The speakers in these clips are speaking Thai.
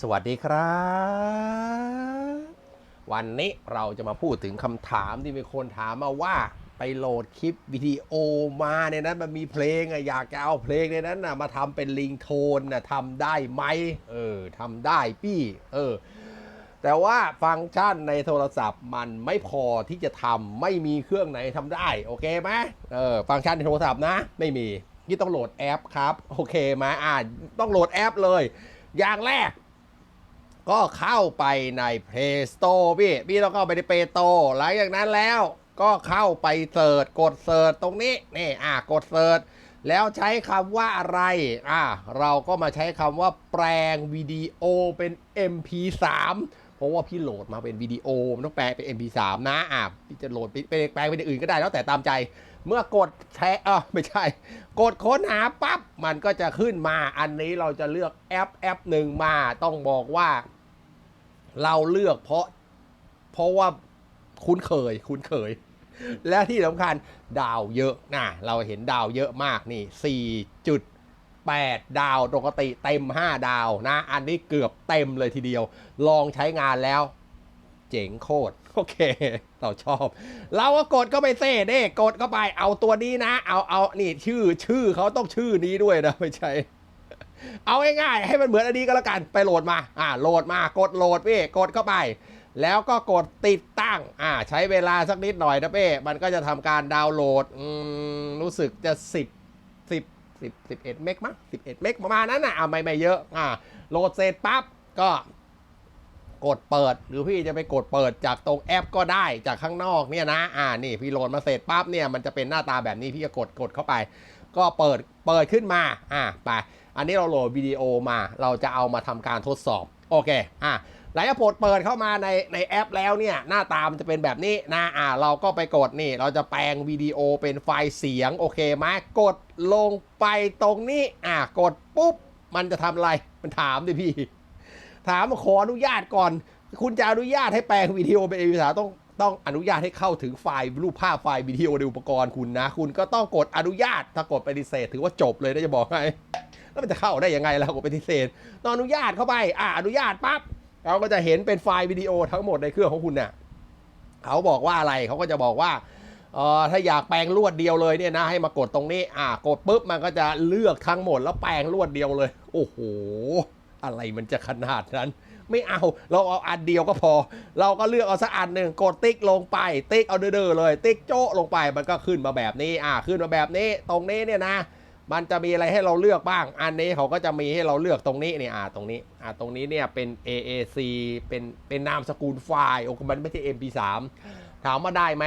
สวัสดีครับ วันนี้เราจะมาพูดถึงคำถามที่มีคนถามมาว่าไปโหลดคลิปวิดีโอมาในนั้นมันมีเพลงอะอยากจะเอาเพลงในนั้นนะมาทำเป็นลิงโทนนะทำได้ไหมเออทำได้พี่ เออ แต่ว่าฟังก์ชันในโทรศัพท์มันไม่พอที่จะทำไม่มีเครื่องไหนทำได้ โอเคไหมเออฟังก์ชันในโทรศัพท์นะ ไม่มีนี่ต้องโหลดแอปครับ โอเคไหมอ่าต้องโหลดแอปเลย อย่างแรก ก็เข้าไปใน Play Store พี่ พี่ต้องเข้าไปใน Play Store หลังจากนั้นแล้วก็เข้าไปเสิร์ชกดเสิร์ชตรงนี้นี่อะกดเสิร์ชแล้วใช้คำว่าอะไรอะเราก็มาใช้คำว่าแปลงวิดีโอเป็น MP3 เพราะว่าพี่โหลดมาเป็นวิดีโอมันต้องแปลงเป็น MP3 นะอะพี่จะโหลดไปแปลงเป็นอื่นก็ได้แล้วแต่ตามใจ เมื่อกดแชร์เออไม่ใช่ กดค้นหาปั๊บมันก็จะขึ้นมาอันนี้เราจะเลือกแอปแอปหนึ่งมาต้องบอกว่า เราเลือกเพราะ เพราะว่าคุ้นเคย คุ้นเคย และที่สำคัญดาวเยอะนะเราเห็นดาวเยอะมากนี่ 4.8 ดาวปกติเต็ม 5 ดาวนะ อันนี้เกือบเต็มเลยทีเดียว ลองใช้งานแล้ว เจ๋งโคตรโอเค เราชอบ เราก็กดเข้าไปเซ่เด้กดเข้าไปเอาตัวนี้นะ เอาเอานี่ชื่อชื่อเขาต้องชื่อนี้ด้วยนะไม่ใช่ เอาง่ายๆให้มันเหมือนอันนี้ก็แล้วกันไปโหลดมาอ่าโหลดมากดโหลดพี่กดเข้าไป แล้วก็กดติดตั้งอ่าใช้เวลาสักนิดหน่อยนะเป้มันก็จะทำการดาวน์โหลดอืมรู้สึกจะ 10 10 10 11เมกมั้ง11เมกประมาณนั้นนะอ่าไม่ไม่เยอะอ่าโหลดเสร็จปั๊บก็กดเปิดหรือพี่จะไปกดเปิดจากตรงแอปก็ได้จากข้างนอกเนี่ยนะ อ่านี่พี่โหลดมาเสร็จปั๊บเนี่ยมันจะเป็นหน้าตาแบบนี้พี่จะกดกดเข้าไป ก็เปิดเปิดขึ้นมา อ่าไป อันนี้เราโหลดวิดีโอมา เราจะเอามาทำการทดสอบ โอเค อะหลังจากผลเปิดเข้ามาในในแอปแล้วเนี่ย หน้าตามันจะเป็นแบบนี้นะอ่าเราก็ไปกดนี่ เราจะแปลงวิดีโอเป็นไฟล์เสียง โอเคไหมกดลงไปตรงนี้ อะกดปุ๊บ มันจะทำอะไร มันถามดิพี่ ถามขออนุญาตก่อน คุณจะอนุญาตให้แปลงวิดีโอเป็นเอกสารต้องต้องอนุญาตให้เข้าถึงไฟล์รูปภาพไฟล์วิดีโอในอุปกรณ์คุณนะ คุณก็ต้องกดอนุญาตถ้ากดปฏิเสธถือว่าจบเลยนะจะบอกให้ แล้วมันจะเข้าได้ยังไงล่ะกดปฏิเสธต้องอนุญาตเข้าไปอ่าอนุญาตปั๊บเราก็จะเห็นเป็นไฟล์วิดีโอทั้งหมดในเครื่องของคุณเนี่ยเขาบอกว่าอะไรเขาก็จะบอกว่าเออถ้าอยากแปลงรวดเดียวเลยเนี่ยนะให้มากดตรงนี้ อ่ากดปุ๊บมันก็จะเลือกทั้งหมดแล้วแปลงรวดเดียวเลย โอ้โห อะไรมันจะขนาดนั้น ไม่เอาเราเอาอันเดียวก็พอ เราก็เลือกเอาสักอันหนึ่งกดติ๊กลงไป ติ๊กเอาเด้อเลย ติ๊กโจ้ลงไปมันก็ขึ้นมาแบบนี้ อ่าขึ้นมาแบบนี้ ตรงนี้เนี่ยนะ มันจะมีอะไรให้เราเลือกบ้าง อันนี้เขาก็จะมีให้เราเลือกตรงนี้นี่อ่าตรงนี้อ่าตรงนี้เนี่ยเป็น AAC เป็นเป็นนามสกุลไฟล์โอ้มันไม่ใช่ MP3 ถามว่าได้ไหม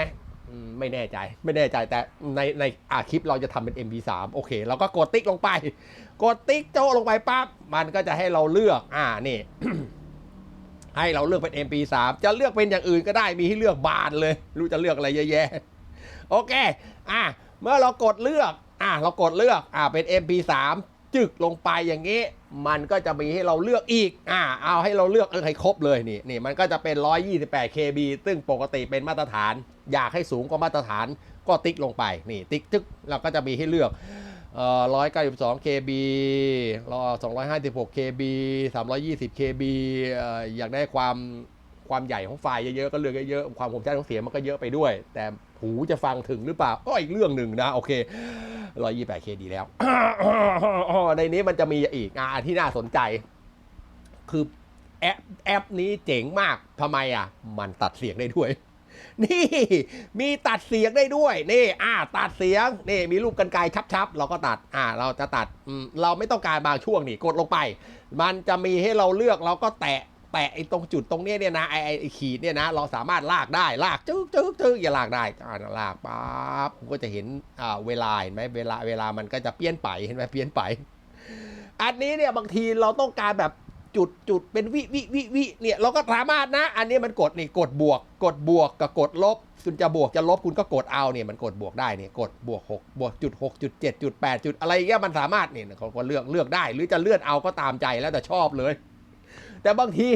อืมไม่แน่ใจไม่แน่ใจแต่ในในอ่าคลิปเราจะทำเป็น MP3 โอเคเราก็กดติ๊กลงไป กดติ๊กโจ้ลงไปปั๊บมันก็จะให้เราเลือกอ่านี่ให้เราเลือกเป็น MP3 จะเลือกเป็นอย่างอื่นก็ได้มีให้เลือกบานเลย รู้จะเลือกอะไรเยอะแยะโอเค อะเมื่อเรากดเลือก อะเรากดเลือกอะเป็น MP3 จึกลงไปอย่างนี้ มันก็จะมีให้เราเลือกอีกอะเอาให้เราเลือกเออให้ครบเลยนี่นี่มันก็จะเป็น 128 KB ซึ่งปกติเป็นมาตรฐาน อยากให้สูงกว่ามาตรฐานก็ติ๊กลงไปนี่ติ๊กจึกเราก็จะมีให้เลือกเอ่อ192 KB รอ256 KB 320 KB เอ่ออยากได้ความความใหญ่ของไฟล์เยอะๆ ก็เลือกเยอะๆ ความคมชัดของเสียงมันก็เยอะไปด้วย แต่ หูจะฟังถึงหรือเปล่า ก็อีกเรื่องหนึ่งนะ โอเค128 K ดีแล้ว ในนี้มันจะมีอีกอะที่น่าสนใจ คือแอปแอปนี้เจ๋งมากทำไมอะ มันตัดเสียงได้ด้วย นี่มีตัดเสียงได้ด้วย นี่ อ่า ตัดเสียง นี่ มีรูปกันไกรชับๆ เราก็ตัด อ่า เราจะตัดเราไม่ต้องการบางช่วงนี่ กดลงไป มันจะมีให้เราเลือกเราก็แตะ แตะไอ้ตรงจุดตรงเนี้ยเนี่ยนะไอ้ไอ้ขีดเนี่ยนะเราสามารถลากได้ลากจึ๊กจึ๊กจึ๊กอย่าลากได้อ่าลากปั๊บผมก็จะเห็นอ่าเวลาเห็นไหมเวลาเวลามันก็จะเปลี่ยนไปเห็นไหมเปลี่ยนไป อันนี้เนี่ยบางทีเราต้องการแบบจุดจุดเป็นวิวิวิวิเนี่ยเราก็สามารถนะ อันนี้มันกดนี่กดบวก กดบวกกับกดลบคุณจะบวกจะลบคุณก็กดเอาเนี่ยมันกดบวกได้เนี่ยกดบวก6บวกจุด6จุด7จุด8จุดอะไรเงี้ยมันสามารถเนี่ยเขาก็เลือกเลือกได้ หรือจะเลื่อนเอาก็ตามใจแล้วแต่ชอบเลย แต่บางที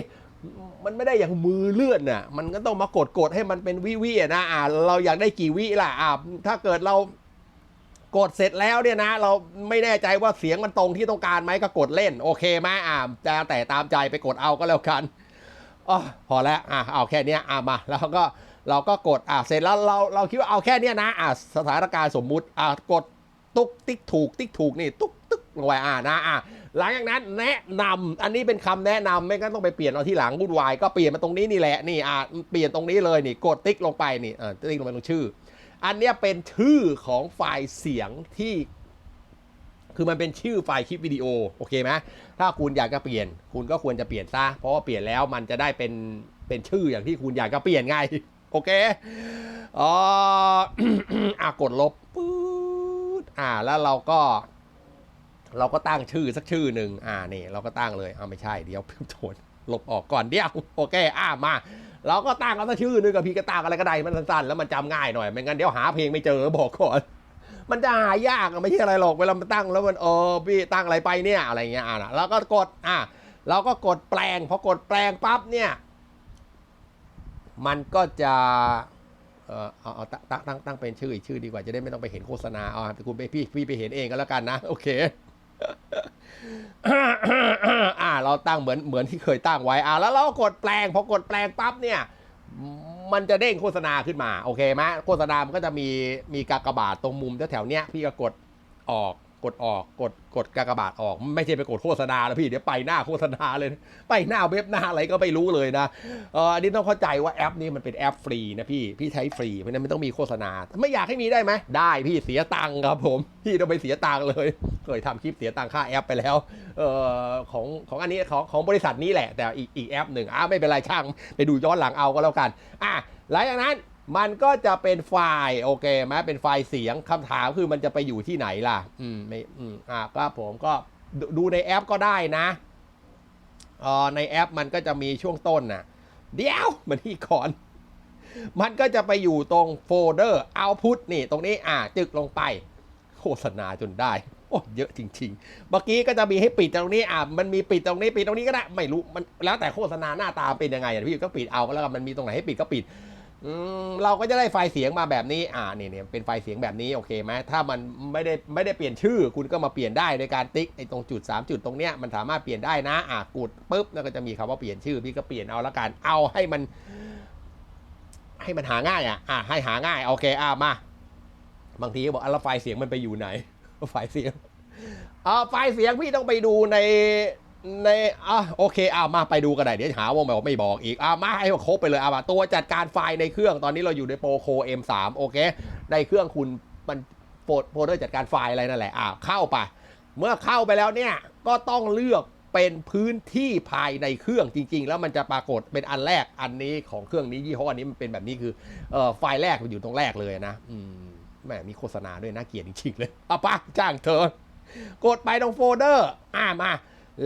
มันไม่ได้อย่างมือเลื่อนน่ะ มันก็ต้องมากดกดให้มันเป็นวิวิอะนะอ่าเราอยากได้กี่วิล่ะอ่าถ้าเกิดเรากดเสร็จแล้วเนี่ยนะ เราไม่แน่ใจว่าเสียงมันตรงที่ต้องการไหมก็กดเล่น โอเคไหมอ่าจะแต่ตามใจไปกดเอาก็แล้วกันอ๋อพอแล้วอะเอาแค่นี้อะมา แล้วก็เราก็กดอะเสร็จแล้วเราเราคิดว่าเอาแค่นี้นะอะสถานการณ์สมมุติอะกดตุ๊กติ๊กถูกติ๊กถูกนี่ตุ๊กตึ๊กลงไปอะนะอะ หลังจากนั้นแนะนำอันนี้เป็นคำแนะนำไม่งั้นต้องไปเปลี่ยนเอาที่หลังวุ่นวายก็เปลี่ยนมาตรงนี้นี่แหละนี่อะเปลี่ยนตรงนี้เลยนี่กดติ๊กลงไปนี่อะติ๊กลงไปตรงชื่อ อันเนี้ยเป็นชื่อของไฟล์เสียงที่ คือมันเป็นชื่อไฟล์คลิปวิดีโอโอเคไหมถ้าคุณอยากจะเปลี่ยน คุณก็ควรจะเปลี่ยนซะเพราะว่าเปลี่ยนแล้วมันจะได้เป็นเป็นชื่ออย่างที่คุณอยากจะเปลี่ยนไงโอเคอ๋ออะกดลบปื๊ดอ่าแล้วเราก็ เราก็ตั้งชื่อสักชื่อหนึ่งอ่านี่เราก็ตั้งเลยเอาไม่ใช่เดี๋ยวเพิ่มโทษลบออกก่อนเดี๋ยวโอเคอ่ามา เราก็ตั้งเอาสักชื่อหนึงกับพี่ก็ตั้งอะไรก็ได้มันสั้นๆแล้วมันจำง่ายหน่อยไม่งั้นเดี๋ยวหาเพลงไม่เจอบอกก่อนมันจะหายากอะไม่ใช่อะไรหรอกเวลามันตั้งแล้วมันเออพี่ตั้งอะไรไปเนี่ยอะไรเงี้ยอะนะแล้วก็กดอะเราก็กดแปลงพอกดแปลงปั๊บเนี่ยมันก็จะเออเอาเอาตั้งตั้งตั้งเป็นชื่ออีกชื่อดีกว่าจะได้ไม่ต้องไปเห็นโฆษณาเอาคุณไปพี่พี่ไปเห็นเองก็แล้วกันนะ โอเค อ่า เราตั้งเหมือนเหมือนที่เคยตั้งไว้อ่าแล้วเรากดแปลงพอกดแปลงปั๊บเนี่ย มันจะเด้งโฆษณาขึ้นมา โอเคไหมโฆษณามันก็จะมีมีกากบาทตรงมุมแถวๆเนี้ยพี่ก็กดออก กดออกกดกดกากบาทออก ไม่ใช่ไปกดโฆษณาแล้วพี่เดี๋ยวไปหน้าโฆษณาเลย ไปหน้าเว็บหน้าอะไรก็ไม่รู้เลยนะเอออันนี้ต้องเข้าใจว่าแอปนี้มันเป็นแอปฟรีนะพี่พี่ใช้ฟรีเพราะนั้นไม่ต้องมีโฆษณา ไม่อยากให้มีได้ไหมได้พี่เสียตังค์ครับผมพี่ต้องไปเสียตังค์เลยเคยทำคลิปเสียตังค่าแอปไปแล้วเออของของอันนี้ของของบริษัทนี้แหละแต่อีกอีกแอปหนึ่งอะไม่เป็นไรช่างไปดูย้อนหลังเอาก็แล้วกันอะหลังจากนั้น มันก็จะเป็นไฟล์โอเคไหมเป็นไฟล์เสียงคำถามคือมันจะไปอยู่ที่ไหนล่ะ อืมไม่อืมอะก็ผมก็ดูในแอปก็ได้นะออในแอปมันก็จะมีช่วงต้นน่ะ เดี๋ยวมันที่ก่อน มันก็จะไปอยู่ตรงโฟลเดอร์ output นี่ตรงนี้อะจึกลงไป โฆษณาจนได้ โอ้เยอะจริง ๆ เมื่อกี้ก็จะมีให้ปิดตรงนี้อะมันมีปิดตรงนี้ปิดตรงนี้ก็ได้ ไม่รู้มันแล้วแต่โฆษณาหน้าตาเป็นยังไงอะพี่ก็ปิดเอาแล้วมันมีตรงไหนให้ปิดก็ปิด เราก็จะได้ไฟล์เสียงมาแบบนี้ อ่านี่เนี่ยเป็นไฟล์เสียงแบบนี้โอเคไหมถ้ามันไม่ได้ไม่ได้เปลี่ยนชื่อ คุณก็มาเปลี่ยนได้โดยการติ๊กไอ้ตรงจุด 3 จุดตรงเนี้ยมันสามารถเปลี่ยนได้นะ อะกดปุ๊บแล้วก็จะมีคำว่าเปลี่ยนชื่อ พี่ก็เปลี่ยนเอาละกัน เอาให้มัน ให้มันหาง่ายอะ อะให้หาง่ายโอเค อะมา บางทีบอกอะแล้วไฟล์เสียงมันไปอยู่ไหน ไฟล์เสียงอ่าไฟล์เสียงพี่ต้องไปดูใน ในอะโอเคอ่ามาไปดูกันได้เดี๋ยวหาว่าแบบไม่บอกอีกอ่ามาให้ครบไปเลยอะมาตัวจัดการไฟล์ในเครื่องตอนนี้เราอยู่ในโปรโค M3 โอเค ในเครื่องคุณมันโฟลเดอร์จัดการไฟล์อะไรนั่นแหละอ่าเข้าไป เมื่อเข้าไปแล้วเนี่ยก็ต้องเลือกเป็นพื้นที่ภายในเครื่องจริง ๆ แล้วมันจะปรากฏเป็นอันแรกอันนี้ของเครื่องนี้ยี่ห้ออันนี้มันเป็นแบบนี้คือเอ่อไฟล์แรกมันอยู่ตรงแรกเลยนะอืมแหมมีโฆษณาด้วยนะเกลียดจริงๆเลยเอาปะจ้างเธอกดไปตรงโฟลเดอร์ อ่ามา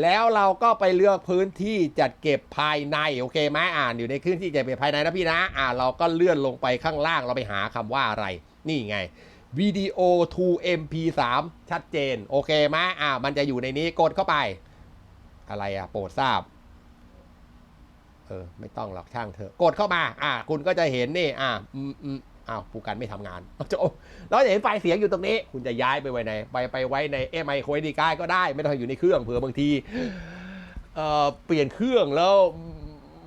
แล้วเราก็ไปเลือกพื้นที่จัดเก็บภายในโอเคไหมอ่านอยู่ในพื้นที่จัดเก็บภายในนะพี่นะอ่าเราก็เลื่อนลงไปข้างล่างเราไปหาคำว่าอะไร นี่ไงวิดีโอ to MP3 ชัดเจน โอเคไหมอ่ามันจะอยู่ในนี้กดเข้าไป อะไรอะ โปรดทราบ เออ ไม่ต้องหรอกช่างเถอะ กดเข้ามา อ่า คุณก็จะเห็นนี่ อ่าอืมอืม อ้าวผู้กันไม่ทำงานจะเราจะเห็นไฟเสียงอยู่ตรงนี้ คุณจะย้ายไปไว้ในไปไปไว้ในเอ็มไอโครดีการก็ได้ ไม่ต้องอยู่ในเครื่องเผื่อบางทีเอ่อเปลี่ยนเครื่องแล้ว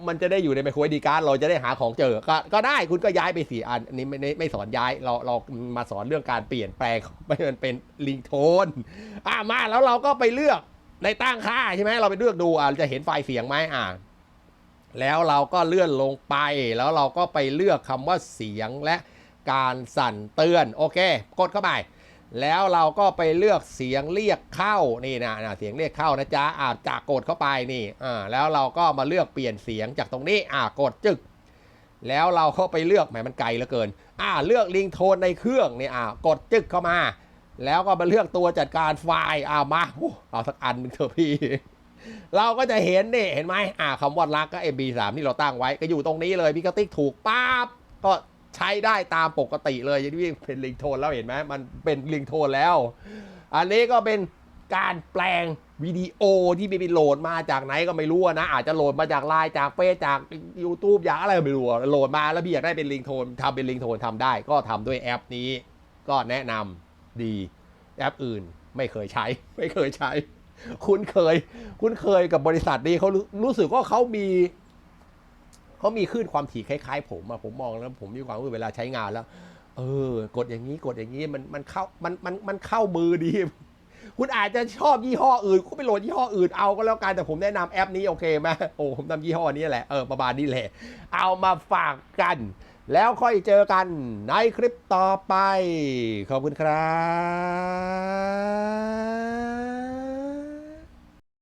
มันจะได้อยู่ในไมโครดีการ์ดเราจะได้หาของเจอก็ก็ได้คุณก็ย้ายไปสี่อันอันนี้ไม่ไม่สอนย้ายเราเรามาสอนเรื่องการเปลี่ยนแปลงไม่ให้มันเป็นลิงโทนอะมาแล้วเราก็ไปเลือกในตั้งค่าใช่ไหมเราไปเลือกดูอะจะเห็นไฟล์เสียงไหมอะ แล้วเราก็เลื่อนลงไป แล้วเราก็ไปเลือกคำว่าเสียงและการสั่นเตือน โอเค กดเข้าไป แล้วเราก็ไปเลือกเสียงเรียกเข้า นี่นะนะเสียงเรียกเข้านะจ๊ะอ่าจากกดเข้าไปนี่ อ่า แล้วเราก็มาเลือกเปลี่ยนเสียงจากตรงนี้ อ่า กดจึก แล้วเราเข้าไปเลือก แหม มันไกลเหลือเกิน อ่า เลือกลิงโทนในเครื่องนี่ อ่า กดจึกเข้ามา แล้วก็มาเลือกตัวจัดการไฟล์ อ่า มาอ้เอาสักอันหนึงเถอะพี่ เราก็จะเห็นนี่เห็นไหมอ่าคำว่ารักก็ MB3 ที่เราตั้งไว้ก็อยู่ตรงนี้เลยพี่ก็ติ๊กถูกปั๊บก็ใช้ได้ตามปกติเลยย่างที่เป็นลิงโทนแล้วเห็นไหมมันเป็นลิงโทนแล้ว อันนี้ก็เป็นการแปลงวิดีโอที่ไปโหลดมาจากไหนก็ไม่รู้นะ อาจจะโหลดมาจากไลน์จากเฟซจาก YouTube จากอะไรก็ไม่รู้โหลดมาแล้วพี่อยากได้เป็นลิงโทนทำเป็นลิงโทนทำได้ ก็ทำด้วยแอปนี้ ก็แนะนำดีแอปอื่นไม่เคยใช้ ไม่เคยใช้ คุณเคย คุณเคยกับบริษัทนี้เขารู้สึกว่าเขามีเขามีคลื่นความถี่คล้ายๆ ผมอะผมมองแล้วผมมีความรู้สึกเวลาใช้งานแล้ว เออ กดอย่างนี้กดอย่างนี้มันมันเข้ามันมันมันเข้ามือดี คุณอาจจะชอบยี่ห้ออื่นคุณไปโหลดยี่ห้ออื่นเอาก็แล้วกันแต่ผมแนะนำแอปนี้โอเคไหมโอ้ผมนำยี่ห้อนี้แหละเออประมาณนี้แหละ เอามาฝากกัน แล้วค่อยเจอกันในคลิปต่อไป ขอบคุณครับ